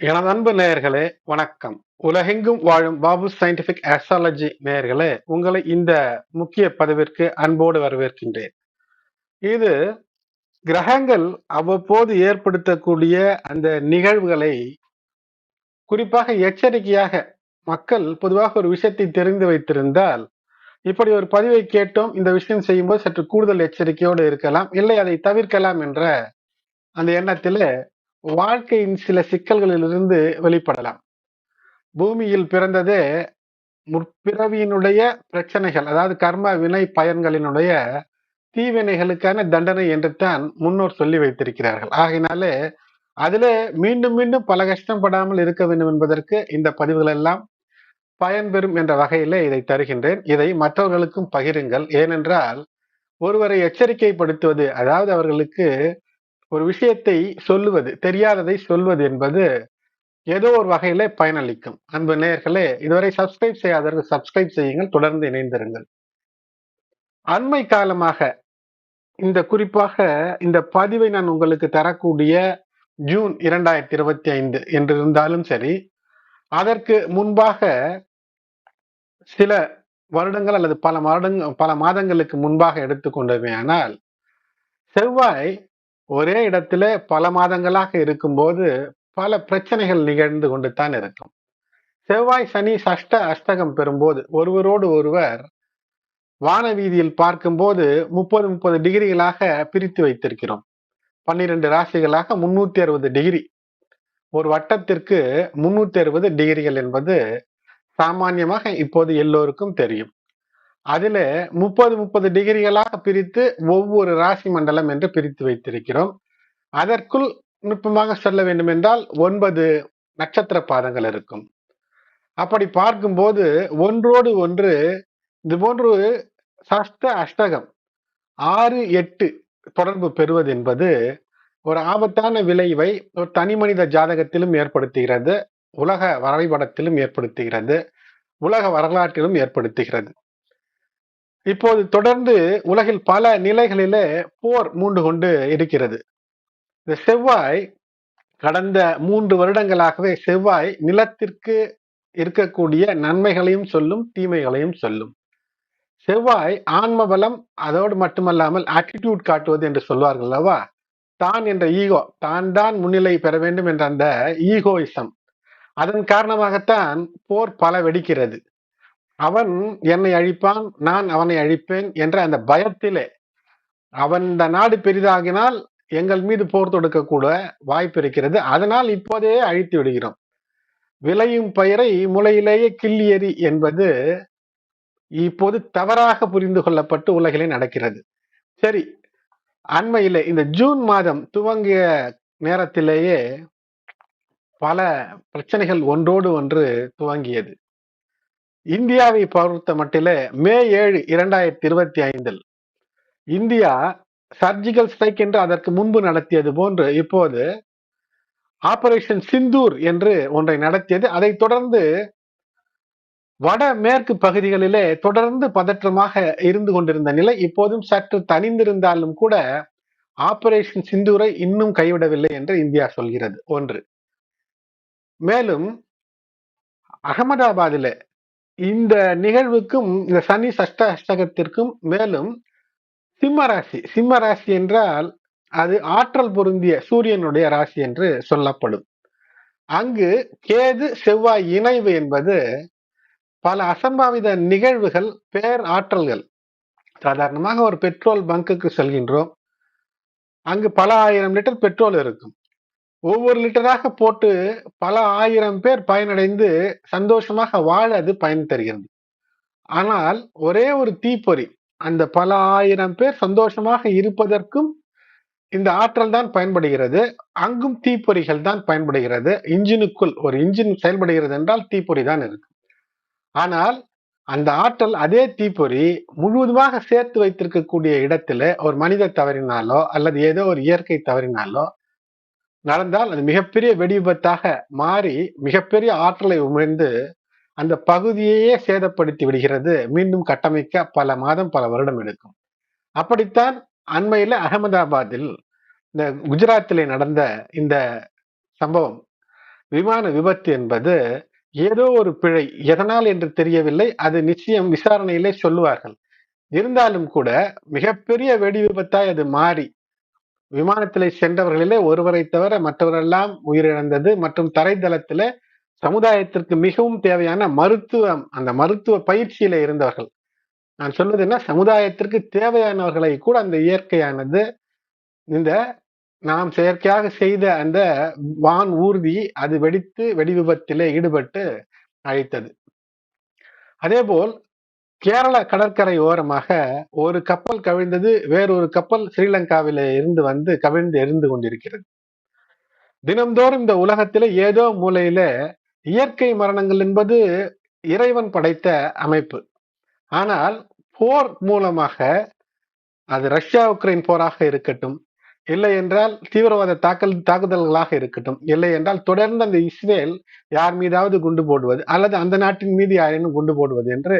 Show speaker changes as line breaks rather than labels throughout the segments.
எனது அன்பு நேயர்களே வணக்கம். உலகெங்கும் வாழும் பாபு சயின்டிபிக் ஆஸ்ட்ராலஜி நேயர்களே உங்களை இந்த முக்கிய பதிவிற்கு அன்போடு வரவேற்கின்றேன். இது கிரகங்கள் அவ்வப்போது ஏற்படுத்தக்கூடிய அந்த நிகழ்வுகளை குறிப்பாக எச்சரிக்கையாக மக்கள் பொதுவாக ஒரு விஷயத்தை தெரிந்து வைத்திருந்தால் இப்படி ஒரு பதிவை கேட்டோம் இந்த விஷயம் செய்யும்போது சற்று கூடுதல் எச்சரிக்கையோடு இருக்கலாம் இல்லை அதை தவிர்க்கலாம் என்ற அந்த எண்ணத்தில் வாழ்க்கையின் சில சிக்கல்களிலிருந்து வெளிப்படலாம். பூமியில் பிறந்ததே முற்பிறவியினுடைய பிரச்சனைகள் அதாவது கர்ம வினை பயன்களினுடைய தீவினைகளுக்கான தண்டனை என்று தான் முன்னோர் சொல்லி வைத்திருக்கிறார்கள். ஆகினாலே அதிலே மீண்டும் மீண்டும் பல கஷ்டப்படாமல் இருக்க வேண்டும் என்பதற்கு இந்த பதிவுகள் எல்லாம் பயன்பெறும் என்ற வகையிலே இதை தருகின்றேன். இதை மற்றவர்களுக்கும் பகிருங்கள். ஏனென்றால் ஒருவரை எச்சரிக்கைப்படுத்துவது அதாவது அவர்களுக்கு ஒரு விஷயத்தை சொல்லுவது தெரியாததை சொல்வது என்பது ஏதோ ஒரு வகையில பயனளிக்கும். அன்பு நேயர்களே இதுவரை சப்ஸ்கிரைப் செய்யாதவர்கள் சப்ஸ்கிரைப் செய்யுங்கள் தொடர்ந்து இணைந்திருங்கள். அண்மை காலமாக இந்த குறிப்பாக இந்த பதிவை நான் உங்களுக்கு தரக்கூடிய ஜூன் இரண்டாயிரத்தி இருபத்தி ஐந்து என்று இருந்தாலும் சரி அதற்கு முன்பாக சில வருடங்கள் அல்லது பல வருடங்கள் பல மாதங்களுக்கு முன்பாக எடுத்துக்கொண்டோமே ஆனால் செவ்வாய் ஒரே இடத்துல பல மாதங்களாக இருக்கும்போது பல பிரச்சனைகள் நிகழ்ந்து கொண்டு தான் இருக்கும். செவ்வாய் சனி சஷ்ட அஷ்டகம் பெறும்போது ஒருவரோடு ஒருவர் வானவீதியில் பார்க்கும்போது முப்பது முப்பது டிகிரிகளாக பிரித்து வைத்திருக்கிறோம். பன்னிரண்டு ராசிகளாக முன்னூத்தி அறுபது டிகிரி. ஒரு வட்டத்திற்கு முன்னூத்தி அறுபது டிகிரிகள் என்பது சாமானியமாக இப்போது எல்லோருக்கும் தெரியும். அதில் முப்பது முப்பது டிகிரிகளாக பிரித்து ஒவ்வொரு ராசி மண்டலம் என்று பிரித்து வைத்திருக்கிறோம். அதற்குள் நுட்பமாக சொல்ல வேண்டும் என்றால் ஒன்பது நட்சத்திர பாதங்கள் இருக்கும். அப்படி பார்க்கும்போது ஒன்றோடு ஒன்று இது போன்று சஷ்ட அஷ்டகம் ஆறு எட்டு தொடர்பு பெறுவது என்பது ஒரு ஆபத்தான விளைவை ஒரு தனி மனித ஜாதகத்திலும் ஏற்படுத்துகிறது உலக வரைபடத்திலும் ஏற்படுத்துகிறது உலக வரலாற்றிலும் ஏற்படுத்துகிறது. இப்போது தொடர்ந்து உலகில் பல நிலைகளிலே போர் மூண்டு கொண்டு இருக்கிறது. இந்த செவ்வாய் கடந்த மூன்று வருடங்களாகவே செவ்வாய் நிலத்திற்கு இருக்கக்கூடிய நன்மைகளையும் சொல்லும் தீமைகளையும் சொல்லும். செவ்வாய் ஆன்ம பலம் அதோடு மட்டுமல்லாமல் ஆட்டிடியூட் காட்டுவது என்று சொல்வார்கள் அல்லவா? தான் என்ற ஈகோ தான் தான் முன்னிலை பெற வேண்டும் என்ற அந்த ஈகோயிசம். அதன் காரணமாகத்தான் போர் பல வெடிக்கிறது. அவன் என்னை அழிப்பான் நான் அவனை அழிப்பேன் என்ற அந்த பயத்திலே அவன் இந்த நாடு பெரிதாகினால் எங்கள் மீது போர் தொடுக்கக்கூட வாய்ப்பு இருக்கிறது. அதனால் இப்போதே அழித்து விடுகிறோம். விளையும் பயிரை முளையிலேயே கிள்ளி எறி என்பது இப்போது தவறாக புரிந்து கொள்ளப்பட்டு உலகிலே நடக்கிறது. சரி அண்மையிலே இந்த ஜூன் மாதம் துவங்கிய நேரத்திலேயே பல பிரச்சனைகள் ஒன்றோடு ஒன்று துவங்கியது. இந்தியாவை பொறுத்த மட்டில மே ஏழு இரண்டாயிரத்தி இருபத்தி ஐந்தில் இந்தியா சர்ஜிக்கல் ஸ்ட்ரைக் என்று அதற்கு முன்பு நடத்தியது போன்று இப்போது ஆபரேஷன் சிந்தூர் என்று ஒன்றை நடத்தியது. அதைத் தொடர்ந்து வட மேற்கு பகுதிகளிலே தொடர்ந்து பதற்றமாக இருந்து கொண்டிருந்த நிலை இப்போதும் சற்று தனிந்திருந்தாலும் கூட ஆபரேஷன் சிந்தூரை இன்னும் கைவிடவில்லை என்று இந்தியா சொல்கிறது. ஒன்று. மேலும் அகமதாபாதிலே இந்த நிகழ்வுக்கும் இந்த சனி சஷ்ட அஷ்டகத்திற்கும் மேலும் சிம்ம ராசி. சிம்ம ராசி என்றால் அது ஆற்றல் பொருந்திய சூரியனுடைய ராசி என்று சொல்லப்படும். அங்கு கேது செவ்வாய் இணைவு என்பது பல அசம்பாவித நிகழ்வுகள் பேர் ஆற்றல்கள். சாதாரணமாக ஒரு பெட்ரோல் பங்குக்கு செல்கின்றோம். அங்கு பல ஆயிரம் லிட்டர் பெட்ரோல் இருக்கும். ஒவ்வொரு லிட்டராக போட்டு பல ஆயிரம் பேர் பயனடைந்து சந்தோஷமாக வாழ அது பயன் தருகிறது. ஆனால் ஒரே ஒரு தீப்பொறி அந்த பல ஆயிரம் பேர் சந்தோஷமாக இருப்பதற்கும் இந்த ஆற்றல் தான் பயன்படுகிறது. அங்கும் தீப்பொறிகள் தான் பயன்படுகிறது. இன்ஜினுக்குள் ஒரு இன்ஜின் செயல்படுகிறது என்றால் தீப்பொறி தான் இருக்கு ஆனால் அந்த ஆற்றல் அதே தீப்பொறி முழுவதுமாக சேர்த்து வைத்திருக்கக்கூடிய இடத்துல ஒரு மனித தவறினாலோ அல்லது ஏதோ ஒரு இயற்கை தவறினாலோ நடந்தால் அது மிகப்பெரிய வெடி விபத்தாக மாறி மிகப்பெரிய ஆற்றலை உமிழ்ந்து அந்த பகுதியையே சேதப்படுத்தி விடுகிறது. மீண்டும் கட்டமைக்க பல மாதம் பல வருடம் எடுக்கும். அப்படித்தான் அண்மையில் அகமதாபாத்தில் இந்த குஜராத்திலே நடந்த இந்த சம்பவம். விமான விபத்து என்பது ஏதோ ஒரு பிழை. எதனால் என்று தெரியவில்லை. அது நிச்சயம் விசாரணையிலே சொல்லுவார்கள். இருந்தாலும் கூட மிகப்பெரிய வெடி விபத்தாய் அது மாறி விமானத்திலே சென்றவர்களிலே ஒருவரை தவிர மற்றவரெல்லாம் உயிரிழந்தது மற்றும் தரைதளத்தில சமுதாயத்திற்கு மிகவும் தேவையான மருத்துவம் அந்த மருத்துவ பயிற்சியில இருந்தவர்கள். நான் சொல்வது என்ன? சமுதாயத்திற்கு தேவையானவர்களை கூட அந்த இயற்கையானது இந்த நாம் செயற்கையாக செய்த அந்த வான் ஊர்தி அது வெடித்து வெடி விபத்திலே ஈடுபட்டு அழைத்தது. அதேபோல் கேரள கடற்கரை ஓரமாக ஒரு கப்பல் கவிழ்ந்தது வேறொரு கப்பல் ஸ்ரீலங்காவில இருந்து வந்து கவிழ்ந்து எரிந்து கொண்டிருக்கிறது. தினம்தோறும் இந்த உலகத்தில ஏதோ மூலையில இயற்கை மரணங்கள் என்பது இறைவன் படைத்த அமைப்பு. ஆனால் போர் மூலமாக அது ரஷ்யா உக்ரைன் போராக இருக்கட்டும் இல்லை என்றால் தீவிரவாத தாக்கல் தாக்குதல்களாக இருக்கட்டும் இல்லை என்றால் தொடர்ந்து அந்த இஸ்ரேல் யார் மீதாவது குண்டு போடுவது அல்லது அந்த நாட்டின் மீது யாரேனும் குண்டு போடுவது என்று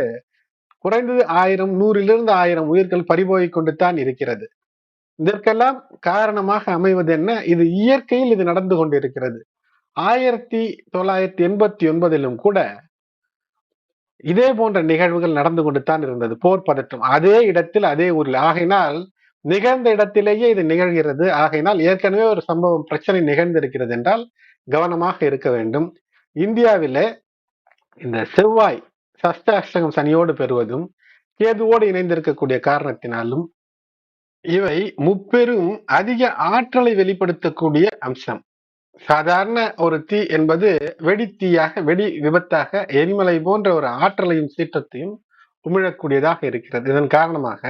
குறைந்தது ஆயிரம் நூறிலிருந்து ஆயிரம் உயிர்கள் பறிபோய் கொண்டு தான் இருக்கிறது. இதற்கெல்லாம் காரணமாக அமைவது என்ன? இது இயற்கையில் இது நடந்து கொண்டிருக்கிறது. ஆயிரத்தி தொள்ளாயிரத்தி எண்பத்தி ஒன்பதிலும் கூட இதே போன்ற நிகழ்வுகள் நடந்து கொண்டு தான் இருந்தது. போர் பதற்றம். அதே இடத்தில் அதே ஊரில். ஆகையினால் நிகழ்ந்த இடத்திலேயே இது நிகழ்கிறது. ஆகையினால் ஏற்கனவே ஒரு சம்பவம் பிரச்சனை நிகழ்ந்திருக்கிறது என்றால் கவனமாக இருக்க வேண்டும். இந்தியாவிலே இந்த செவ்வாய் சஷ்ட அஷ்டகம் சனியோடு பெறுவதும் கேதுவோடு இணைந்திருக்கக்கூடிய காரணத்தினாலும் இவை முப்பெரும் அதிக ஆற்றலை வெளிப்படுத்தக்கூடிய அம்சம். சாதாரண ஒரு தீ என்பது வெடித்தீயாக வெடி விபத்தாக எரிமலை போன்ற ஒரு ஆற்றலையும் சீற்றத்தையும் உமிழக்கூடியதாக இருக்கிறது. இதன் காரணமாக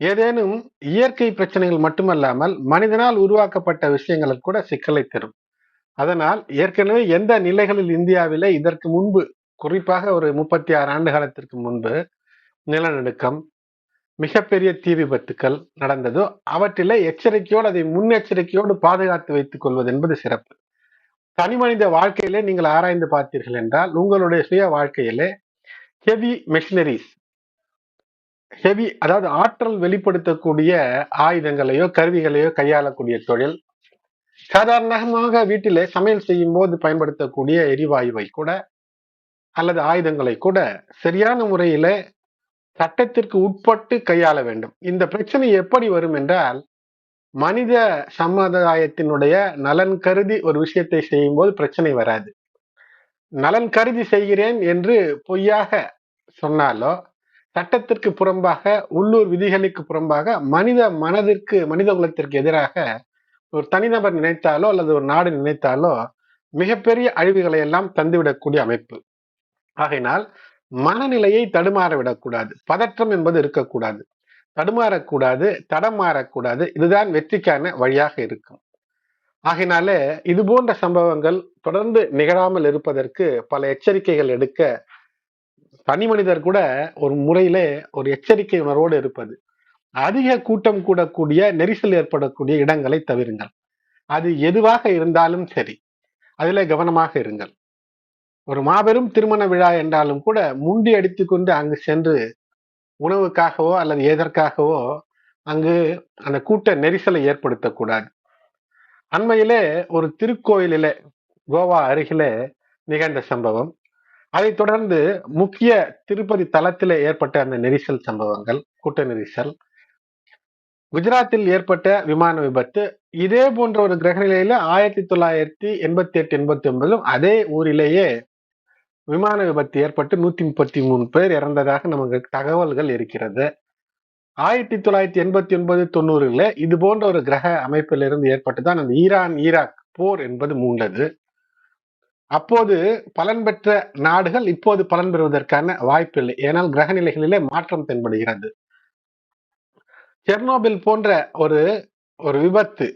ஏதேனும் இயற்கை பிரச்சனைகள் மட்டுமல்லாமல் மனிதனால் உருவாக்கப்பட்ட விஷயங்களுக்கு கூட சிக்கலை தரும். அதனால் ஏற்கனவே எந்த நிலைகளில் இந்தியாவிலே இதற்கு முன்பு குறிப்பாக ஒரு முப்பத்தி ஆறு ஆண்டு காலத்திற்கு முன்பு நிலநடுக்கம் மிகப்பெரிய தீ விபத்துக்கள் நடந்ததோ. அவற்றிலே எச்சரிக்கையோடு அதை முன்னெச்சரிக்கையோடு பாதுகாத்து வைத்துக் கொள்வது என்பது சிறப்பு. தனி மனித வாழ்க்கையிலே நீங்கள் ஆராய்ந்து பார்த்தீர்கள் என்றால் உங்களுடைய சுய வாழ்க்கையிலே ஹெவி மெஷினரிஸ் ஹெவி அதாவது ஆற்றல் வெளிப்படுத்தக்கூடிய ஆயுதங்களையோ கருவிகளையோ கையாளக்கூடிய தொழில் சாதாரணமாக வீட்டிலே சமையல் செய்யும் போது பயன்படுத்தக்கூடிய எரிவாயுவை கூட அல்லது ஆயுதங்களை கூட சரியான முறையில சட்டத்திற்கு உட்பட்டு கையாள வேண்டும். இந்த பிரச்சனை எப்படி வரும் என்றால் மனித சமுதாயத்தினுடைய நலன் கருதி ஒரு விஷயத்தை செய்யும் போது பிரச்சனை வராது. நலன் கருதி செய்கிறேன் என்று பொய்யாக சொன்னாலோ சட்டத்திற்கு புறம்பாக உள்ளூர் விதிகளுக்கு புறம்பாக மனித மனதிற்கு மனித குலத்திற்கு எதிராக ஒரு தனிநபர் நினைத்தாலோ அல்லது ஒரு நாடு நினைத்தாலோ மிகப்பெரிய அழிவுகளை எல்லாம் தந்துவிடக்கூடிய அமைப்பு. ஆகையினால் மனநிலையை தடுமாற விடக்கூடாது பதற்றம் என்பது இருக்கக்கூடாது. தடுமாறக்கூடாது தடம் மாறக்கூடாது இதுதான் வெற்றிக்கான வழியாக இருக்கும். ஆகினாலே இது போன்ற சம்பவங்கள் தொடர்ந்து நிகழாமல் இருப்பதற்கு பல எச்சரிக்கைகள் எடுக்க தனி மனிதர் கூட ஒரு முறையிலே ஒரு எச்சரிக்கை உணர்வோடு இருப்பது. அதிக கூட்டம் கூடக்கூடிய நெரிசல் ஏற்படக்கூடிய இடங்களை தவிருங்கள். அது எதுவாக இருந்தாலும் சரி. அதில் கவனமாக இருங்கள். ஒரு மாபெரும் திருமண விழா என்றாலும் கூட முண்டி அடித்துக்கொண்டு அங்கு சென்று உணவுக்காகவோ அல்லது எதற்காகவோ அங்கு அந்த கூட்ட நெரிசலை ஏற்படுத்தக்கூடாது அண்மையிலே ஒரு திருக்கோயிலிலே கோவா அருகிலே நிகழ்ந்த சம்பவம். அதைத் தொடர்ந்து முக்கிய திருப்பதி தளத்திலே ஏற்பட்ட அந்த நெரிசல் சம்பவங்கள் கூட்ட நெரிசல். குஜராத்தில் ஏற்பட்ட விமான விபத்து. இதே போன்ற ஒரு கிரகநிலையில ஆயிரத்தி தொள்ளாயிரத்தி எண்பத்தி எட்டு எண்பத்தி ஒன்பதிலும் அதே ஊரிலேயே விமான விபத்து ஏற்பட்டு நூத்தி முப்பத்தி மூணு பேர் இறந்ததாக நமக்கு தகவல்கள் இருக்கிறது. ஆயிரத்தி தொள்ளாயிரத்தி எண்பத்தி ஒன்பது தொண்ணூறுல இது போன்ற ஒரு கிரக அமைப்பிலிருந்து ஏற்பட்டுதான் அந்த ஈரான் ஈராக் போர் என்பது மூண்டது. அப்போது பலன் பெற்ற நாடுகள் இப்போது பலன் பெறுவதற்கான வாய்ப்பு இல்லை. ஏனால் கிரக நிலைகளிலே மாற்றம் தென்படுகிறது. செர்னோபில் போன்ற ஒரு ஒரு விபத்து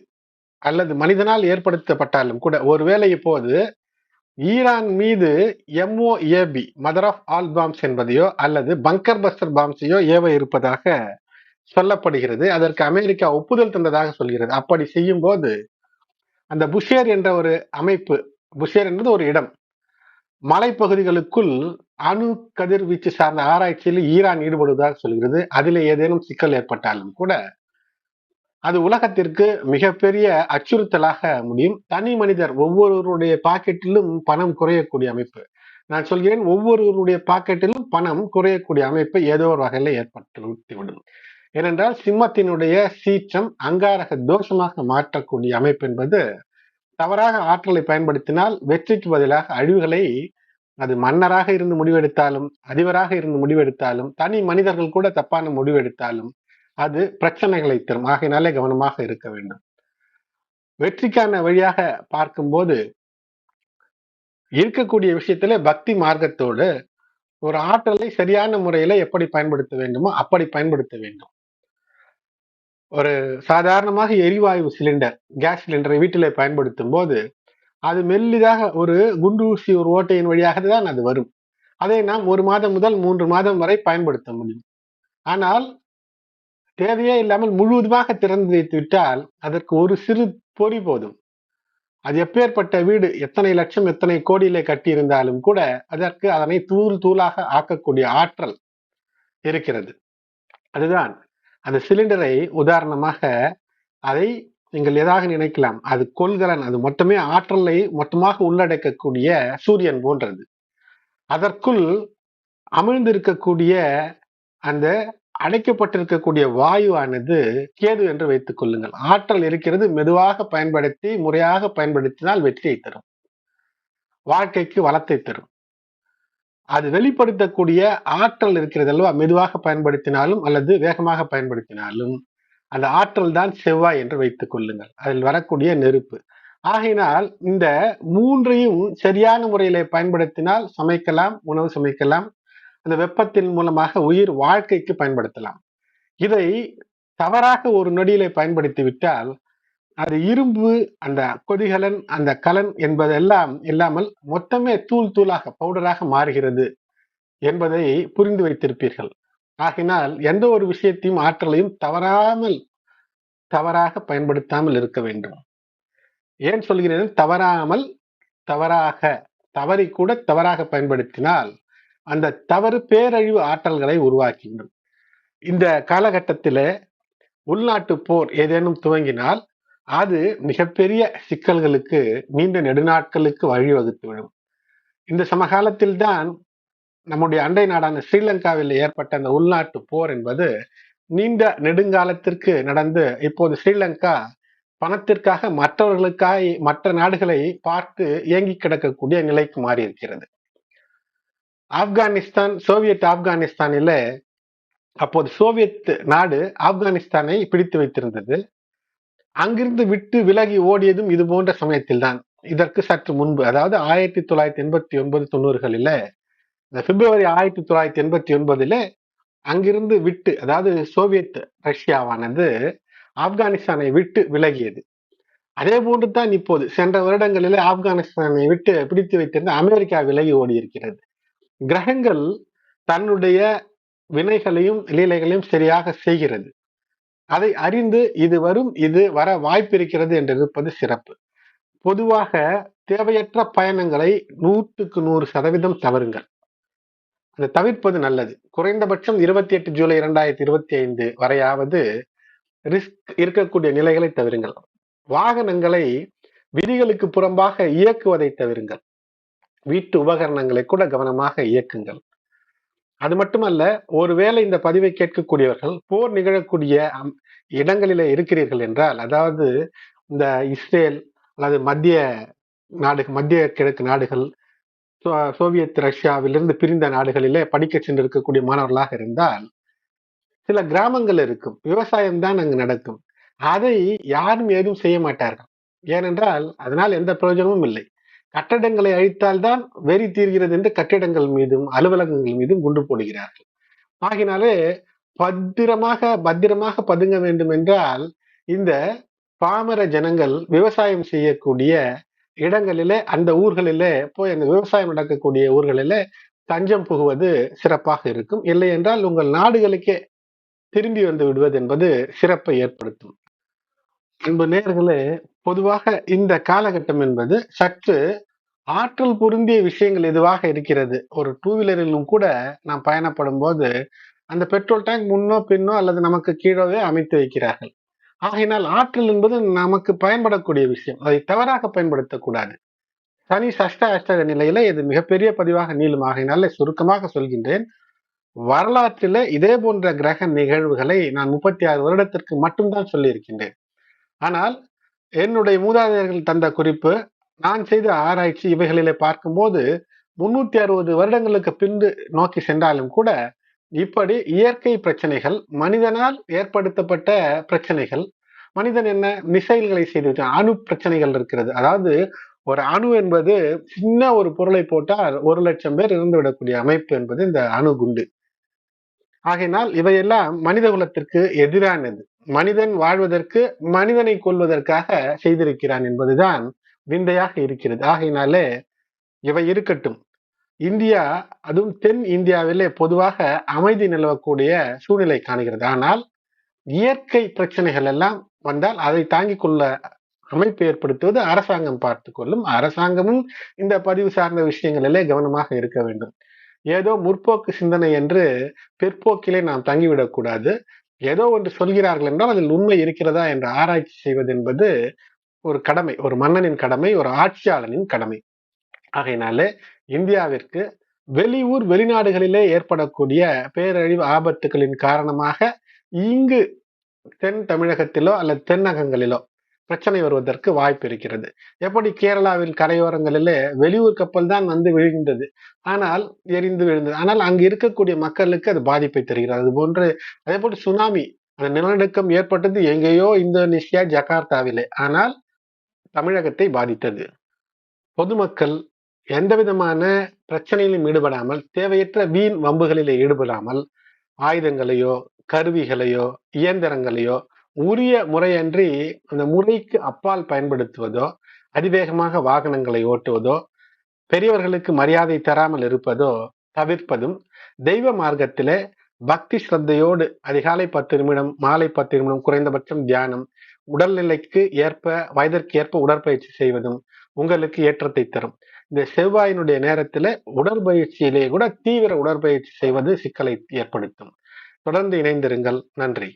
அல்லது மனிதனால் ஏற்படுத்தப்பட்டாலும் கூட ஒருவேளை இப்போது ஈரான் மீது MOAB mother of all bombs என்பதையோ அல்லது பங்கர் பஸ்டர் பாம்ஸையோ ஏவ இருப்பதாக சொல்லப்படுகிறது. அதற்கு அமெரிக்கா ஒப்புதல் தந்ததாக சொல்கிறது. அப்படி செய்யும் போது அந்த புஷேர் என்ற ஒரு அமைப்பு புஷேர் என்பது ஒரு இடம் மலைப்பகுதிகளுக்குள் அணு கதிர்வீச்சு சார்ந்த ஆராய்ச்சியில் ஈரான் ஈடுபடுவதாக சொல்கிறது. அதில் ஏதேனும் சிக்கல் ஏற்பட்டாலும் கூட அது உலகத்திற்கு மிகப்பெரிய அச்சுறுத்தலாக முடியும். தனி மனிதர் ஒவ்வொருவருடைய பாக்கெட்டிலும் பணம் குறையக்கூடிய அமைப்பு. நான் சொல்கிறேன் ஒவ்வொருவருடைய பாக்கெட்டிலும் பணம் குறையக்கூடிய அமைப்பை ஏதோ ஒரு வகையில் ஏற்பட்டுவிடும் ஏனென்றால் சிம்மத்தினுடைய சீற்றம் அங்காரக தோஷமாக மாற்றக்கூடிய அமைப்பு என்பது தவறாக ஆற்றலை பயன்படுத்தினால் வெற்றிக்கு பதிலாக அழிவுகளை அது மன்னராக இருந்து முடிவெடுத்தாலும் அதிபராக இருந்து முடிவெடுத்தாலும் தனி மனிதர்கள் கூட தப்பான முடிவெடுத்தாலும் அது பிரச்சனைகளை தரும். ஆகையினாலே கவனமாக இருக்க வேண்டும். வெற்றிக்கான வழியாக பார்க்கும்போது இருக்கக்கூடிய விஷயத்துல பக்தி மார்க்கத்தோடு ஒரு ஆற்றலை சரியான முறையில எப்படி பயன்படுத்த வேண்டுமோ அப்படி பயன்படுத்த வேண்டும். ஒரு சாதாரணமாக எரிவாயு சிலிண்டர் கேஸ் சிலிண்டரை வீட்டில் பயன்படுத்தும் போது அது மெல்லிதாக ஒரு குண்டு ஊசி ஒரு ஓட்டையின் வழியாக தான் அது வரும். அதை நாம் ஒரு மாதம் முதல் மூன்று மாதம் வரை பயன்படுத்த முடியும். ஆனால் தேவையே இல்லாமல் முழுவதுமாக திறந்து வைத்து விட்டால் அதற்கு ஒரு சிறு பொறி போதும். அது எப்பேற்பட்ட வீடு எத்தனை லட்சம் எத்தனை கோடியிலே கட்டியிருந்தாலும் கூட அதற்கு அதனை தூள் தூளாக ஆக்கக்கூடிய ஆற்றல் இருக்கிறது. அதுதான். அந்த சிலிண்டரை உதாரணமாக அதை நீங்கள் எதாக நினைக்கலாம்? அது கொள்கலன் அது மொத்தமே ஆற்றலை மொத்தமாக உள்ளடக்கக்கூடிய சூரியன் போன்றது. அதற்குள் அமிழ்ந்திருக்கக்கூடிய அந்த அடைக்கப்பட்டிருக்கக்கூடிய வாயுவானது கேது என்று வைத்துக் கொள்ளுங்கள். ஆற்றல் இருக்கிறது மெதுவாக பயன்படுத்தி முறையாக பயன்படுத்தினால் வெற்றியை தரும். வாழ்க்கைக்கு வளத்தை தரும். அது வெளிப்படுத்தக்கூடிய ஆற்றல் இருக்கிறது அல்லவா? மெதுவாக பயன்படுத்தினாலும் அல்லது வேகமாக பயன்படுத்தினாலும். அந்த ஆற்றல் தான் செவ்வாய் என்று வைத்துக் கொள்ளுங்கள். அதில் வரக்கூடிய நெருப்பு. ஆகையினால் இந்த மூன்றையும் சரியான முறையில பயன்படுத்தினால் சமைக்கலாம் உணவு சமைக்கலாம் அந்த வெப்பத்தின் மூலமாக உயிர் வாழ்க்கைக்கு பயன்படுத்தலாம். இதை தவறாக ஒரு நொடியிலே பயன்படுத்தி விட்டால் அது இரும்பு அந்த கொதிகலன் அந்த கலன் என்பதெல்லாம் இல்லாமல் மொத்தமே தூள் தூளாக பவுடராக மாறுகிறது என்பதை புரிந்து வைத்திருப்பீர்கள். ஆகினால் எந்த ஒரு விஷயத்தையும் ஆற்றலையும் தவறாமல் தவறாக பயன்படுத்தாமல் இருக்க வேண்டும். ஏன் சொல்கிறேன்? தவறாமல் தவறாக தவறி கூட தவறாக பயன்படுத்தினால் அந்த தவறு பேரழிவு ஆற்றல்களை உருவாக்கிவிடும். இந்த காலகட்டத்தில் உள்நாட்டு போர் ஏதேனும் துவங்கினால் அது மிகப்பெரிய சிக்கல்களுக்கு நீண்ட நெடுநாட்களுக்கு வழிவகுத்துவிடும் இந்த சமகாலத்தில் தான் நம்முடைய அண்டை நாடான ஸ்ரீலங்காவில் ஏற்பட்ட அந்த உள்நாட்டு போர் என்பது நீண்ட நெடுங்காலத்திற்கு நடந்து இப்போது ஸ்ரீலங்கா பணத்திற்காக மற்றவர்களுக்காக மற்ற நாடுகளை பார்த்து இயங்கி கிடக்கக்கூடிய நிலைக்கு மாறி இருக்கிறது ஆப்கானிஸ்தான் சோவியத் ஆப்கானிஸ்தானில அப்போது சோவியத் நாடு ஆப்கானிஸ்தானை பிடித்து வைத்திருந்தது. அங்கிருந்து விட்டு விலகி ஓடியதும் இது போன்ற சமயத்தில் தான் இதற்கு சற்று முன்பு அதாவது ஆயிரத்தி தொள்ளாயிரத்தி எண்பத்தி ஒன்பது தொண்ணூறுகளில பிப்ரவரி ஆயிரத்தி தொள்ளாயிரத்தி எண்பத்தி ஒன்பதுல அங்கிருந்து விட்டு அதாவது சோவியத் ரஷ்யாவானது ஆப்கானிஸ்தானை விட்டு விலகியது. அதே போன்று தான் இப்போது சென்ற வருடங்களில் ஆப்கானிஸ்தானை விட்டு பிடித்து வைத்திருந்த அமெரிக்கா விலகி ஓடி இருக்கிறது கிரகங்கள் தன்னுடைய வினைகளையும் லீலைகளையும் சரியாக செய்கிறது. அதை அறிந்து இது வரும் இது வர வாய்ப்பு இருக்கிறது என்று இருப்பது சிறப்பு. பொதுவாக தேவையற்ற பயணங்களை நூற்றுக்கு நூறு சதவீதம் தவறுங்கள். அதை தவிர்ப்பது நல்லது. குறைந்தபட்சம் இருபத்தி எட்டு ஜூலை இரண்டாயிரத்தி இருபத்தி ஐந்து வரையாவது ரிஸ்க் இருக்கக்கூடிய நிலைகளை தவிருங்கள். வாகனங்களை விதிகளுக்கு புறம்பாக இயக்குவதை தவிருங்கள். வீட்டு உபகரணங்களை கூட கவனமாக இயக்குங்கள். அது மட்டுமல்ல ஒருவேளை இந்த பதிவை கேட்கக்கூடியவர்கள் போர் நிகழக்கூடிய இடங்களில இருக்கிறீர்கள் என்றால் அதாவது இந்த இஸ்ரேல் அல்லது மத்திய நாடு மத்திய கிழக்கு நாடுகள் சோவியத் ரஷ்யாவிலிருந்து பிரிந்த நாடுகளிலே படிக்க சென்றிருக்கக்கூடிய மாணவர்களாக இருந்தால் சில கிராமங்கள் இருக்கும். விவசாயம் தான் அங்கு நடக்கும். அதை யாரும் ஏதும் செய்ய மாட்டார்கள். ஏனென்றால் அதனால் எந்த பிரயோஜனமும் இல்லை. கட்டடங்களை அழித்தால்தான் வெறி தீர்கிறது என்று கட்டிடங்கள் மீதும் அலுவலகங்கள் மீதும் குண்டு போடுகிறார்கள். ஆகினாலே பத்திரமாக பத்திரமாக பதுங்க வேண்டும் என்றால் இந்த பாமர ஜனங்கள் விவசாயம் செய்யக்கூடிய இடங்களிலே அந்த ஊர்களிலே போய் அந்த விவசாயம் நடக்கக்கூடிய ஊர்களிலே தஞ்சம் புகுவது சிறப்பாக இருக்கும். இல்லை என்றால் உங்கள் நாடுகளுக்கே திரும்பி வந்து விடுவது என்பது சிறப்பை ஏற்படுத்தும். அன்பு நேர்களே பொதுவாக இந்த காலகட்டம் என்பது சற்று ஆற்றல் பொருந்திய விஷயங்கள் எதுவாக இருக்கிறது. ஒரு டூ வீலரிலும் கூட நாம் பயணப்படும் போது அந்த பெட்ரோல் டேங்க் முன்னோ பின்னோ அல்லது நமக்கு கீழோவே அமைத்து வைக்கிறார்கள். ஆகையினால் ஆற்றல் என்பது நமக்கு பயன்படக்கூடிய விஷயம். அதை தவறாக பயன்படுத்தக்கூடாது. சனி சஷ்ட அஷ்டக நிலையில இது மிகப்பெரிய பதிவாக நீளும். ஆகையினால சுருக்கமாக சொல்கின்றேன் வரலாற்றில இதே போன்ற கிரக நிகழ்வுகளை நான் முப்பத்தி ஆறு வருடத்திற்கு மட்டும்தான் சொல்லியிருக்கின்றேன். ஆனால் என்னுடைய மூதாதையர்கள் தந்த குறிப்பு நான் செய்த ஆராய்ச்சி இவைகளிலே பார்க்கும்போது முன்னூத்தி அறுபது வருடங்களுக்கு பின்பு நோக்கி சென்றாலும் கூட இப்படி இயற்கை பிரச்சனைகள் மனிதனால் ஏற்படுத்தப்பட்ட பிரச்சனைகள் மனிதன் என்ன மிசைல்களை செய்து அணு பிரச்சனைகள் இருக்கிறது. அதாவது ஒரு அணு என்பது சின்ன ஒரு பொருளை போட்டால் ஒரு லட்சம் பேர் இருந்து விடக்கூடிய அமைப்பு என்பது இந்த அணு குண்டு. ஆகையினால் இவையெல்லாம் மனித குலத்திற்கு எதிரானது. மனிதன் வாழ்வதற்கு மனிதனை கொள்வதற்காக செய்திருக்கிறான் என்பதுதான் விந்தையாக இருக்கிறது. ஆகையினாலே இவை இருக்கட்டும். இந்தியா அதுவும் தென் இந்தியாவிலே பொதுவாக அமைதி நிலவக்கூடிய சூழ்நிலை காணுகிறது. ஆனால் இயற்கை பிரச்சனைகள் எல்லாம் வந்தால் அதை தாங்கிக் கொள்ள அமைப்பு ஏற்படுத்துவது அரசாங்கம் பார்த்து கொள்ளும். அரசாங்கமும் இந்த பதிவு சார்ந்த விஷயங்களிலே கவனமாக இருக்க வேண்டும். ஏதோ முற்போக்கு சிந்தனை என்று பிற்போக்கிலே நாம் தங்கிவிடக்கூடாது ஏதோ ஒன்று சொல்கிறார்கள் என்றால் அதில் உண்மை இருக்கிறதா என்று ஆராய்ச்சி செய்வது என்பது ஒரு கடமை ஒரு மன்னனின் கடமை ஒரு ஆட்சியாளனின் கடமை. ஆகையினாலே இந்தியாவிற்கு வெளியூர் வெளிநாடுகளிலே ஏற்படக்கூடிய பேரழிவு ஆபத்துகளின் காரணமாக இங்கு தென் தமிழகத்திலோ அல்லது தென்னகங்களிலோ பிரச்சனை வருவதற்கு வாய்ப்பு இருக்கிறது. எப்படி கேரளாவில் கரையோரங்களிலே வெளியூர் கப்பல் தான் வந்து விழுகின்றது. ஆனால் எரிந்து விழுந்தது. ஆனால் அங்கு இருக்கக்கூடிய மக்களுக்கு அது பாதிப்பை தருகிறது. அது போன்று அதே போன்று சுனாமி. அந்த நிலநடுக்கம் ஏற்பட்டது எங்கேயோ இந்தோனேஷியா ஜகார்த்தாவிலே. ஆனால் தமிழகத்தை பாதித்தது. பொதுமக்கள் எந்த விதமான பிரச்சனையிலும் ஈடுபடாமல் தேவையற்ற வீண் வம்புகளிலே ஈடுபடாமல் ஆயுதங்களையோ கருவிகளையோ இயந்திரங்களையோ உரிய முறையன்றி அந்த முறைக்கு அப்பால் பயன்படுத்துவதோ அதிவேகமாக வாகனங்களை ஓட்டுவதோ பெரியவர்களுக்கு மரியாதை தராமல் இருப்பதோ தவிர்ப்பதும் தெய்வ மார்க்கத்திலே பக்தி ஸ்ரத்தையோடு அதிகாலை பத்து நிமிடம் மாலை பத்து நிமிடம் குறைந்தபட்சம் தியானம் உடல்நிலைக்கு ஏற்ப வயதிற்கு ஏற்ப உடற்பயிற்சி செய்வதும் உங்களுக்கு ஏற்றத்தை தரும். இந்த செவ்வாயினுடைய நேரத்துல உடற்பயிற்சியிலே கூட தீவிர உடற்பயிற்சி செய்வது சிக்கலை ஏற்படுத்தும். தொடர்ந்து இணைந்திருங்கள். நன்றி.